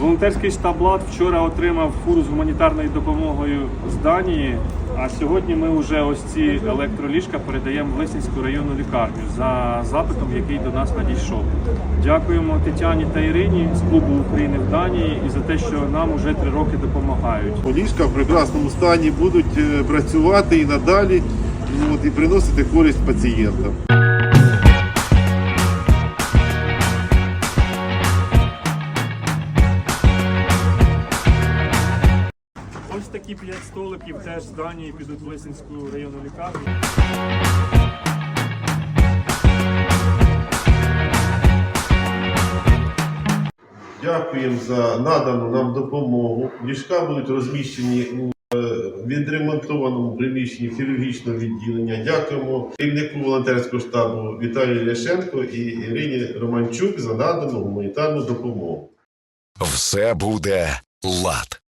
Волонтерський штаб «Лад» вчора отримав фуру з гуманітарною допомогою з Данії. А сьогодні ми вже ось ці електроліжка передаємо в Лисинську районну лікарню за запитом, який до нас надійшов. Дякуємо Тетяні та Ірині з клубу України в Данії і за те, що нам уже три роки допомагають. Ліжка в прекрасному стані будуть е, працювати і надалі ну, от, і приносити користь пацієнтам. Ось такі п'ять столиків теж з Данії підуть в Лисинську районну лікарню. Дякуємо за надану нам допомогу. Ліжка будуть розміщені у е, відремонтованому приміщенні хірургічного відділення. Дякуємо керівнику волонтерського штабу Віталію Ляшенко і Ірині Романчук за надану гуманітарну допомогу. Все буде лад.